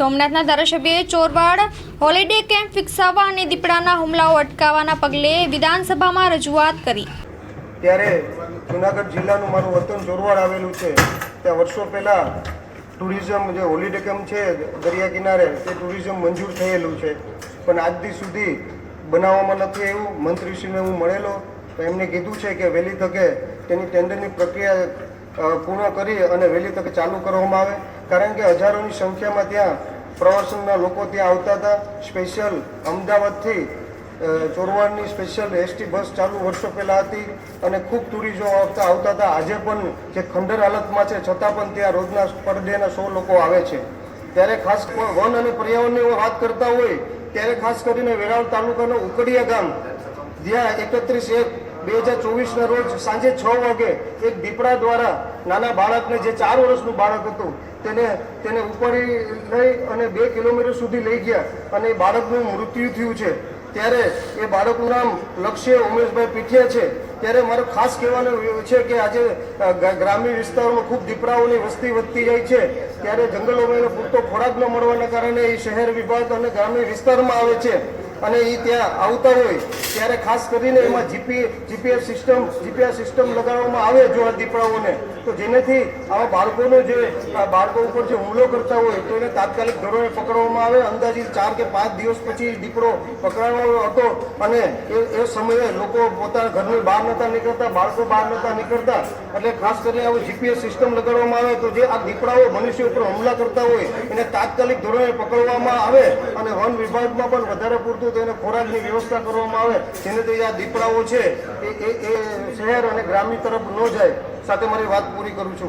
સોમનાથના ધારાસભ્યએ Chorwad holiday camp વિકસાવવા અને દીપડાના હુમલાઓ અટકાવવાના પગલે વિધાનસભામાં રજૂઆત કરી. ત્યારે જુનાગઢ જિલ્લાનું મારું વતન ચોરવાડ આવેલું છે. ત્યાં વર્ષો પહેલાં ટુરિઝમ જે હોલિડે કેમ્પ છે, દરિયા કિનારે, તે ટુરિઝમ મંજૂર થયેલું છે. પણ આજથી સુધી બનાવવામાં નથી એવું મંત્રીશ્રીને હું મળેલો. તો એમને કીધું છે કે વહેલી તકે તેની ટેન્ડરની પ્રક્રિયા પૂર્ણ કરી અને વહેલી તકે ચાલુ કરવામાં આવે. કારણ કે હજારોની સંખ્યામાં ત્યાં પ્રવાસનના લોકો ત્યાં આવતા હતા. સ્પેશિયલ અમદાવાદથી ચોરવાડની સ્પેશિયલ એસટી બસ ચાલુ વર્ષો પહેલાં હતી અને ખૂબ ટુરિઝમ આવતા આવતા હતા. આજે પણ જે ખંડર હાલતમાં છે, છતાં પણ ત્યાં રોજના પર ડેના સો લોકો આવે છે. ત્યારે ખાસ વન અને પર્યાવરણની વાત કરતા હોય, ત્યારે ખાસ કરીને વેરાવળ તાલુકાનું ઉકડિયા ગામ, જ્યાં એકત્રીસ એક બે હજાર ચોવીસના રોજ સાંજે છ વાગે એક દીપડા દ્વારા નાના બાળકને, જે ચાર વર્ષનું બાળક હતું તેને તેને ઉપાડી લઈ અને બે કિલોમીટર સુધી લઈ ગયા અને બાળકનું મૃત્યુ થયું છે. ત્યારે એ બાળકનું નામ લક્ષ્ય ઉમેશભાઈ પીઠિયા છે. ત્યારે મારે ખાસ કહેવાનું છે કે આજે ગ્રામ્ય વિસ્તારોમાં ખૂબ દીપડાઓની વસ્તી વધતી જાય છે. ત્યારે જંગલોમાં એને પૂરતો ખોરાક ન મળવાના કારણે એ શહેર વિભાગ અને ગ્રામ્ય વિસ્તારમાં આવે છે અને એ ત્યાં આવતા હોય. ત્યારે ખાસ કરીને એમાં GP GPS system GPS system લગાડવામાં આવે જો આ દીપડાઓને. તો જેનાથી આવા બાળકોનો જે બાળકો ઉપર જે હુમલો કરતા હોય, તો એને તાત્કાલિક ધોરણે પકડવામાં આવે. અંદાજિત ચાર કે પાંચ દિવસ પછી દીપડો પકડાયો હતો અને એ એ સમયે લોકો પોતાના ઘરની બહાર નહોતા નીકળતા, બાળકો બહાર નહોતા નીકળતા. એટલે ખાસ કરીને આવું જીપીએસ સિસ્ટમ લગાડવામાં આવે તો જે આ દીપડાઓ મનુષ્ય ઉપર હુમલા કરતા હોય, એને તાત્કાલિક ધોરણે પકડવામાં આવે અને વન વિભાગમાં પણ વધારે પૂરતું તેને ખોરાકની વ્યવસ્થા કરવામાં આવે. જેનાથી આ દીપડાઓ છે એ એ શહેર અને ગ્રામ્ય તરફ ન જાય. સાથે મારી વાત પૂરી કરું છું.